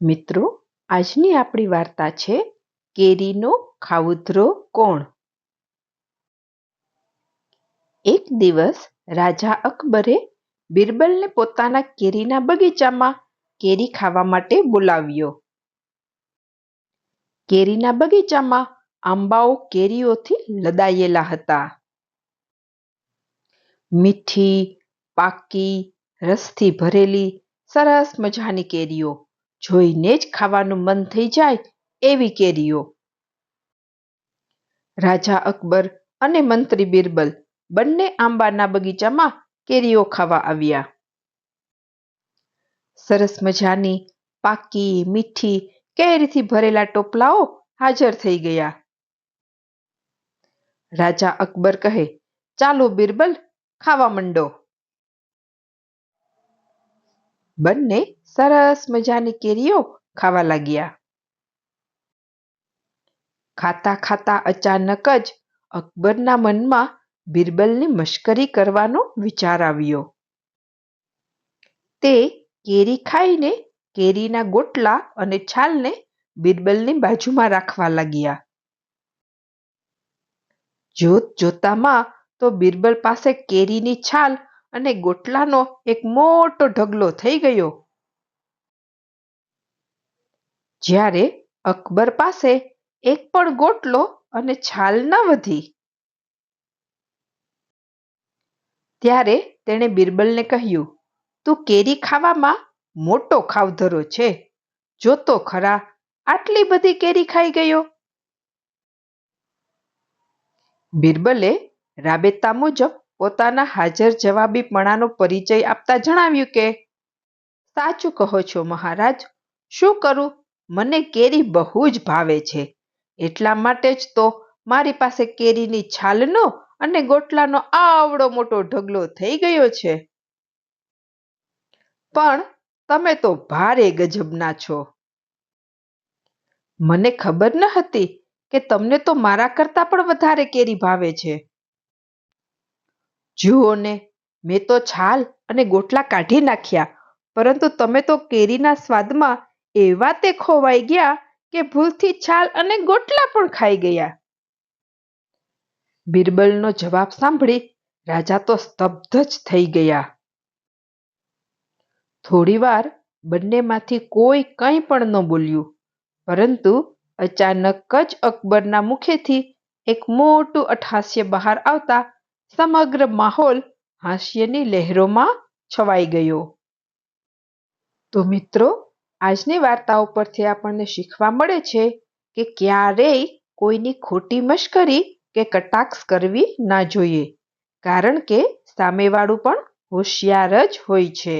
મિત્રો, આજની આપણી વાર્તા છે, કેરીનો ખાઉધરો કોણ? એક દિવસ રાજા અકબરે બિરબલને પોતાના કેરીના બગીચામાં કેરી ખાવા માટે બોલાવ્યો. કેરીના બગીચામાં આંબાઓ કેરીઓથી લદાયેલા હતા. મીઠી, પાકી, રસથી ભરેલી, સરસ મજાની કેરીઓ. જોઈને જ ખાવાનું મન થઈ જાય એવી કેરીઓ. રાજા અકબર અને મંત્રી બિરબલ બંને આંબાના બગીચામાં કેરીઓ ખાવા આવ્યા. સરસ મજાની પાકી, મીઠી, કેરીથી ભરેલા ટોપલાઓ હાજર થઈ ગયા. રાજા અકબર કહે, ચાલો બિરબલ, ખાવા માંડો. બંને સરસ મજાની કેરીઓ ખાવા લાગ્યા. ખાતા ખાતા અચાનક જ અકબરના મનમાં બિરબલની મશ્કરી કરવાનો વિચાર આવ્યો. તે કેરી ખાઈને કેરીના ગોટલા અને છાલને બિરબલની બાજુમાં રાખવા લાગ્યા. જોત જોતામાં તો બિરબલ પાસે કેરીની છાલ અને ગોટલાનો એક મોટો ઢગલો થઈ ગયો. જ્યારે અકબર પાસે એક પણ ગોટલો અને છાલ ન વધી. ત્યારે તેણે બિરબલને કહ્યું, તું કેરી ખાવામાં મોટો ખાવધરો છે. જોતો ખરા, આટલી બધી કેરી ખાઈ ગયો. બિરબલે રાબેતા મુજબ પોતાના હાજર જવાબીપણાનો પરિચય આપતા જણાવ્યું કે, સાચું કહો છો મહારાજ, શું કરું? મને કેરી બહુ જ ભાવે છે. એટલા માટે જ તો મારી પાસે કેરીની છાલનો અને ગોટલાનો આવડો મોટો ઢગલો થઈ ગયો છે. પણ તમે તો ભારે ગજબના છો. મને ખબર ન હતી કે તમને તો મારા કરતા પણ વધારે કેરી ભાવે છે. જુઓ ને મેં તો છાલ અને ગોટલા કાઢી નાખ્યા, પરંતુ તમે તો કેરીના સ્વાદમાં એવા તે ખોવાઈ ગયા કે ભૂલથી છાલ અને ગોટલા પણ ખાઈ ગયા. બિરબલનો જવાબ સાંભળી રાજા તો સ્તબ્ધ જ થઈ ગયા. થોડીવાર બંનેમાંથી કોઈ કંઈ પણ ન બોલ્યું, પરંતુ અચાનક જ અકબરના મુખેથી એક મોટું અઠાસ્ય બહાર આવતા સમગ્ર માહોલ હાસ્યની લહેરોમાં છવાઈ ગયો. તો મિત્રો, આજની વાર્તાઓ પરથી આપણને શીખવા મળે છે કે ક્યારેય કોઈની ખોટી મશ્કરી કે કટાક્ષ કરવી ના જોઈએ, કારણ કે સામેવાળું પણ હોશિયાર જ હોય છે.